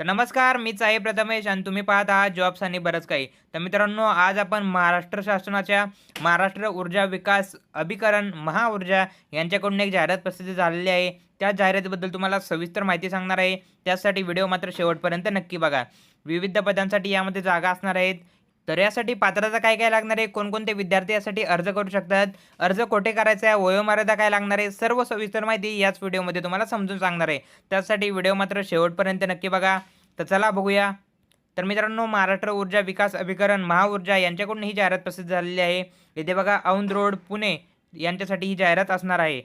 तर नमस्कार मीच आहे प्रथमेश आणि तुम्ही पाहत आहात जॉब्स आणि बरंच काही. तर मित्रांनो आज आपण महाराष्ट्र शासनाच्या महाराष्ट्र ऊर्जा विकास अभिकरण महाऊर्जा यांच्याकडून एक जाहिरात प्रसिद्ध झालेली आहे. त्या जाहिरातीबद्दल तुम्हाला सविस्तर माहिती सांगणार आहे. त्यासाठी व्हिडिओ मात्र शेवटपर्यंत नक्की बघा. विविध पदांसाठी यामध्ये जागा असणार आहेत. तर यासाठी पात्रता काय काय लागणार आहे? कोणकोणते विद्यार्थी यासाठी अर्ज करू शकतात? अर्ज कोठे करायचा आहे? वयोमर्यादा काय लागणार आहे? सर्व सविस्तर माहिती याच व्हिडिओमध्ये तुम्हाला समजून सांगणार आहे. त्यासाठी व्हिडिओ मात्र शेवटपर्यंत नक्की बघा. तर चला बघूया. तर मित्रांनो महाराष्ट्र ऊर्जा विकास अभिकरण महाऊर्जा यांच्याकडून ही जाहिरात प्रसिद्ध झालेली आहे. येथे बघा औंध रोड पुणे यांच्यासाठी ही जाहिरात असणार आहे.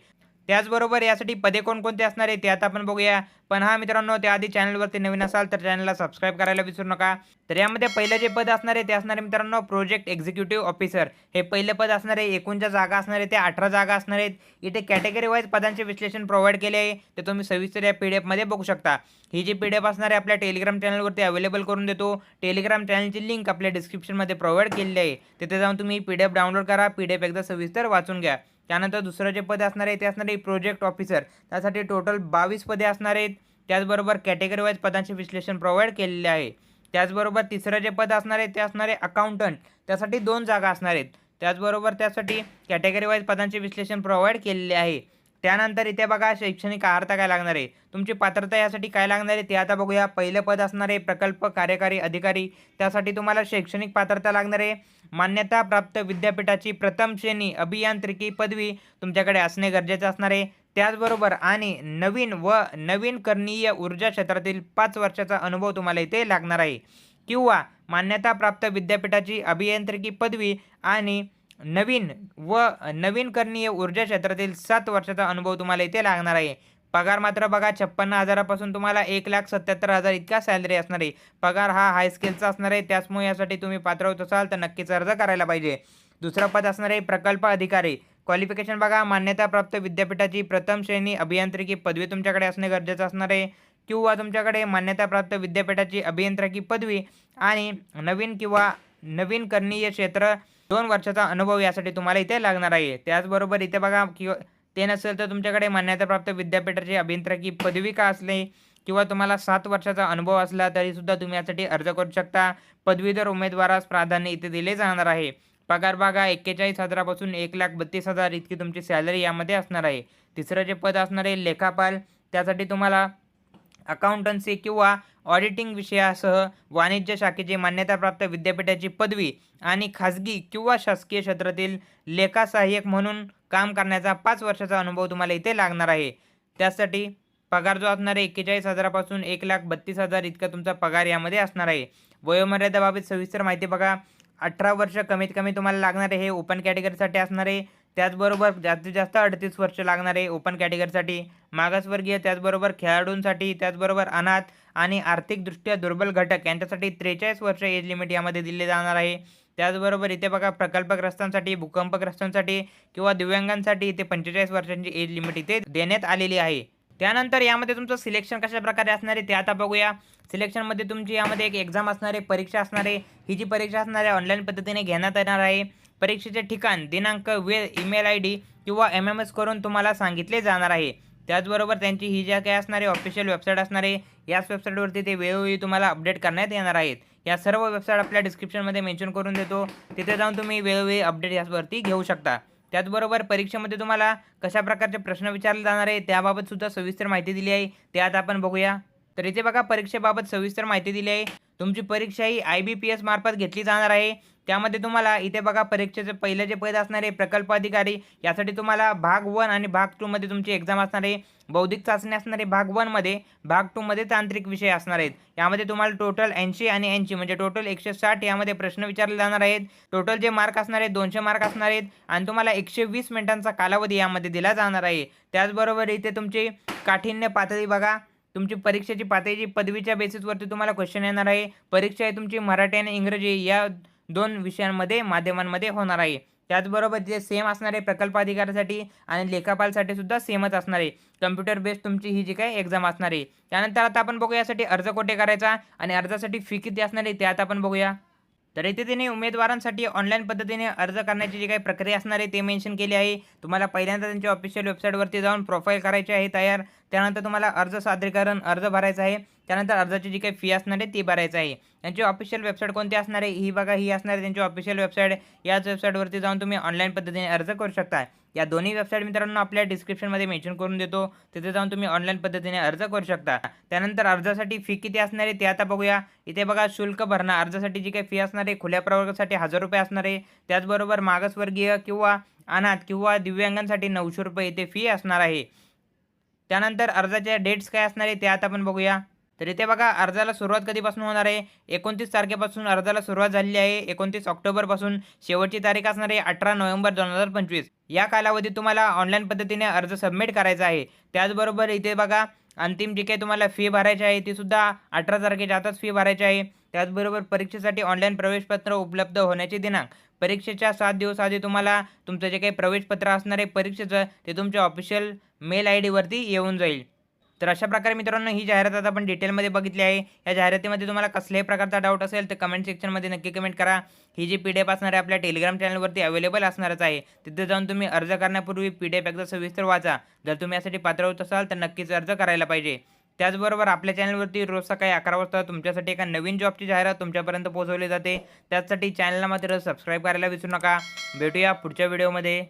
त्याचबरोबर यासाठी पदे कोणकोणते असणार आहे ते आता आपण बघूया. पण हा मित्रांनो त्याआधी चॅनलवरती नवीन असाल तर चॅनलला सबस्क्राईब करायला विसरू नका. तर यामध्ये पहिलं जे पद असणार आहे ते असणार आहे मित्रांनो प्रोजेक्ट एक्झिक्युटिव्ह ऑफिसर हे पहिलं पद असणार आहे एकूण ज्या जागा असणार आहे ते अठरा जागा असणार आहेत. इथे कॅटेगरी वाईज पदांचे विश्लेषण प्रोव्हाइड केले आहे. ते तुम्ही सविस्तर या पी डी एफमध्ये बघू शकता. ही जी पी डी एफ असणार आहे आपल्या टेलिग्राम चॅनलवरती अवेलेबल करून देतो. टेलिग्राम चॅनलची लिंक आपल्या डिस्क्रिप्शनमध्ये प्रोव्हाइड केलेली आहे. तिथे जाऊन तुम्ही पी डी एफ डाउनलोड करा. पी डी एफ एकदा सविस्तर वाचून घ्या. त्यानंतर दुसरं जे पद असणार आहे ते असणार आहे प्रोजेक्ट ऑफिसर त्यासाठी टोटल बावीस पदे असणार आहेत. त्याचबरोबर कॅटेगरी वाईज पदांचे विश्लेषण प्रोव्हाइड केलेले आहे. त्याचबरोबर तिसरं जे पद असणार आहे ते असणार आहे अकाउंटंट त्यासाठी दोन जागा असणार आहेत. त्याचबरोबर त्यासाठी कॅटेगरी वाईज पदांचे विश्लेषण प्रोव्हाइड केलेले आहे. त्यानंतर इथे बघा शैक्षणिक अर्थ काय लागणार आहे? तुमची पात्रता यासाठी काय लागणार आहे? ते आता बघूया. पहिलं पद असणार आहे प्रकल्प कार्यकारी अधिकारी. त्यासाठी तुम्हाला शैक्षणिक पात्रता लागणार आहे. मान्यता प्राप्त विद्यापीठाची प्रथम श्रेणी अभियांत्रिकी पदवी तुमच्याकडे असणे गरजेचं असणार आहे. त्याचबरोबर आणि नवीन व नवीन करणीय ऊर्जा क्षेत्रातील पाच वर्षाचा अनुभव तुम्हाला इथे लागणार आहे. किंवा मान्यताप्राप्त विद्यापीठाची अभियांत्रिकी पदवी आणि नवीन व नवीन करणीय ऊर्जा क्षेत्रातील सात वर्षाचा अनुभव तुम्हाला इथे लागणार आहे. पगार मात्र बघा छप्पन्न हजारापासून तुम्हाला एक लाख सत्याहत्तर हजार इतका सॅलरी असणार आहे. पगार हा हाय स्केलचा असणार आहे त्याचमुळे यासाठी तुम्ही पात्र होत असाल तर नक्कीच अर्ज करायला पाहिजे. दुसरं पद असणार आहे प्रकल्प अधिकारी. क्वालिफिकेशन बघा मान्यताप्राप्त विद्यापीठाची प्रथम श्रेणी अभियांत्रिकी पदवी तुमच्याकडे असणे गरजेचं असणार आहे. किंवा तुमच्याकडे मान्यताप्राप्त विद्यापीठाची अभियांत्रिकी पदवी आणि नवीन किंवा नवीन करणीय क्षेत्र दोन वर्षाचा अनुभव यासाठी तुम्हाला इथे लागणार आहे. त्याचबरोबर इथे बघा किंवा ते नसेल तर तुमच्याकडे मान्यताप्राप्त विद्यापीठाची अभियांत्रिकी पदवी का असले किंवा तुम्हाला सात वर्षाचा अनुभव असला तरीसुद्धा तुम्ही यासाठी अर्ज करू शकता. पदवीधर उमेदवारास प्राधान्य इथे दिले जाणार आहे. पगार बघा एक्केचाळीस हजारापासून एक लाख बत्तीस हजार इतकी तुमची सॅलरी यामध्ये असणार आहे. तिसरं जे पद असणार आहे लेखापाल. त्यासाठी तुम्हाला अकाउंटन्सी किंवा ऑडिटिंग विषयासह वाणिज्य शाखेची मान्यताप्राप्त विद्यापीठाची पदवी आणि खाजगी किंवा शासकीय क्षेत्रातील लेखा सहाय्यक म्हणून काम करण्याचा पाच वर्षाचा अनुभव तुम्हाला इथे लागणार आहे. त्यासाठी पगार जो असणार आहे एक्केचाळीस हजारापासून एक लाख बत्तीस हजार इतका तुमचा पगार यामध्ये असणार आहे. वयोमर्यादाबाबत सविस्तर माहिती बघा. अठरा वर्ष कमीत कमी तुम्हाला लागणार आहे हे ओपन कॅटेगरीसाठी असणार आहे. त्याचबरोबर जास्तीत जास्त अडतीस वर्ष लागणार आहे ओपन कॅटेगरीसाठी. मागासवर्गीय त्याचबरोबर खेळाडूंसाठी त्याचबरोबर अनाथ आणि आर्थिकदृष्ट्या दुर्बल घटक यांच्यासाठी त्रेचाळीस वर्ष एज लिमिट यामध्ये दिले जाणार आहे. त्याचबरोबर इथे बघा प्रकल्पग्रस्तांसाठी भूकंपग्रस्तांसाठी किंवा दिव्यांगांसाठी इथे पंचेचाळीस वर्षांची एज लिमिट इथे देण्यात आलेली आहे. त्यानंतर यामध्ये तुमचं सिलेक्शन कशा प्रकारे असणार आहे ते आता बघूया. सिलेक्शनमध्ये तुमची यामध्ये एक एक्झाम असणार आहे परीक्षा असणार आहे. ही जी परीक्षा असणार आहे ऑनलाईन पद्धतीने घेण्यात येणार आहे. परीक्षेचे ठिकाण दिनांक वेळ ईमेल आय डी किंवा एम एम एस करून तुम्हाला सांगितले जाणार आहे. त्याचबरोबर त्यांची ही ज्या काही असणारे ऑफिशियल वेबसाईट असणार आहे याच वेबसाईटवरती ते वेळोवेळी तुम्हाला अपडेट करण्यात येणार आहेत. या सर्व वेबसाईट आपल्या डिस्क्रिप्शनमध्ये मेन्शन करून देतो. तिथे जाऊन तुम्ही वेळोवेळी अपडेट यावरती घेऊ शकता. त्याचबरोबर परीक्षेमध्ये तुम्हाला कशा प्रकारचे प्रश्न विचारले जाणार आहे त्याबाबतसुद्धा सविस्तर माहिती दिली आहे. ते आता आपण बघूया. तर इथे बघा परीक्षेबाबत सविस्तर माहिती दिली आहे. तुमची परीक्षा ही आय बी पी एस मार्फत घेतली जाणार आहे. त्यामध्ये तुम्हाला इथे बघा परीक्षेचे पहिले जे पद असणार आहे प्रकल्प अधिकारी. यासाठी तुम्हाला भाग वन आणि भाग टूमध्ये तुमची एक्झाम असणार आहे. बौद्धिक चाचणी असणार आहे भाग वनमध्ये भाग टूमध्ये तांत्रिक विषय असणार आहेत. यामध्ये तुम्हाला टोटल ऐंशी आणि ऐंशी म्हणजे टोटल एकशे साठ यामध्ये प्रश्न विचारले जाणार आहेत. टोटल जे मार्क असणार आहेत दोनशे मार्क असणार आहेत. आणि तुम्हाला एकशे वीस मिनिटांचा कालावधी यामध्ये दिला जाणार आहे. त्याचबरोबर इथे तुमची काठिण्य पातळी बघा. तुमची परीक्षेची पातळीची पदवीच्या बेसिसवरती तुम्हाला क्वेश्चन येणार आहे. परीक्षा आहे तुमची मराठी आणि इंग्रजी या दोन विषयांमध्ये माध्यमांमध्ये होणार आहे. त्याचबरोबर जे सेम असणार आहे प्रकल्प अधिकाऱ्यासाठी आणि लेखापालसाठी सुद्धा सेमच असणार आहे. कम्प्युटर बेस्ड तुमची ही जी काय एक्झाम असणार आहे. त्यानंतर आता आपण बघूया यासाठी अर्ज कोठे करायचा आणि अर्जासाठी फी किती असणार आहे ते आता आपण बघूया. तर इथे त्यांनी उमेदवारांसाठी ऑनलाईन पद्धतीने अर्ज करण्याची जी काही प्रक्रिया असणार आहे ते मेन्शन केली आहे. तुम्हाला पहिल्यांदा त्यांच्या ऑफिशियल वेबसाईटवरती जाऊन प्रोफाईल करायची आहे तयार. त्यानंतर तुम्हाला अर्ज सादरीकरण अर्ज भरायचा आहे. त्यानंतर अर्जाची जी काही फी असणार आहे ती भरायची आहे. त्यांची ऑफिशियल वेबसाईट कोणती असणार आहे? ही बघा ही असणार आहे त्यांची ऑफिशियल वेबसाईट याच वेबसाईटवरती जाऊन तुम्ही ऑनलाईन पद्धतीने अर्ज करू शकता. या दोन्ही वेबसाईट मित्रांनो आपल्या डिस्क्रिप्शनमध्ये मेन्शन करून देतो. तिथे जाऊन तुम्ही ऑनलाईन पद्धतीने अर्ज करू शकता. त्यानंतर अर्जासाठी फी किती असणार आहे ते आता बघूया. इथे बघा शुल्क भरणं. अर्जासाठी जी काही फी असणार आहे खुल्या प्रवर्गासाठी हजार रुपये असणार आहे. त्याचबरोबर मागासवर्गीय किंवा अनाथ किंवा दिव्यांगांसाठी नऊशे रुपये इथे फी असणार आहे. त्यानंतर अर्जाच्या डेट्स काय असणार आहे ते आता आपण बघूया. तर इथे बघा अर्जाला सुरुवात कधीपासून होणार आहे? एकोणतीस तारखेपासून अर्जाला सुरुवात झालेली आहे. एकोणतीस ऑक्टोबरपासून शेवटची तारीख असणार आहे अठरा नोव्हेंबर दोन हजार पंचवीस. या कालावधीत तुम्हाला ऑनलाईन पद्धतीने अर्ज सबमिट करायचा आहे. त्याचबरोबर इथे बघा अंतिम जी काही तुम्हाला फी भरायची आहे ती सुद्धा अठरा तारखेच्या आताच फी भरायची आहे. त्याचबरोबर परीक्षेसाठी ऑनलाईन प्रवेशपत्र उपलब्ध होण्याचे दिनांक. परीक्षेच्या सात दिवस आधी तुम्हाला तुमचं जे काही प्रवेशपत्र असणार आहे परीक्षेचं ते तुमच्या ऑफिशियल मेल आय डीवरती येऊन जाईल. तर अशा प्रकारे मित्रांनो ही जाहिरात आता आपण डिटेलमध्ये बघितली आहे. या जाहिरातीमध्ये तुम्हाला कसल्याही प्रकारचा डाऊट असेल तर कमेंट सेक्शनमध्ये नक्की कमेंट करा. ही जी पी डी एफ असणार आहे आपल्या टेलिग्राम चॅनलवरती अवेलेबल असणारच आहे. तिथे जाऊन तुम्ही अर्ज करण्यापूर्वी पी डी एफ एकदा सविस्तर वाचा. जर तुम्ही यासाठी पात्र होत असाल तर नक्कीच अर्ज करायला पाहिजे. त्याचबरोबर आपल्या चॅनलवरती रोज सकाळी अकरा वाजता तुमच्यासाठी एका नवीन जॉबची जाहिरात तुमच्यापर्यंत पोहोचवली जाते. त्यासाठी चॅनलला मात्र सबस्क्राईब करायला विसरू नका. भेटूया पुढच्या व्हिडिओमध्ये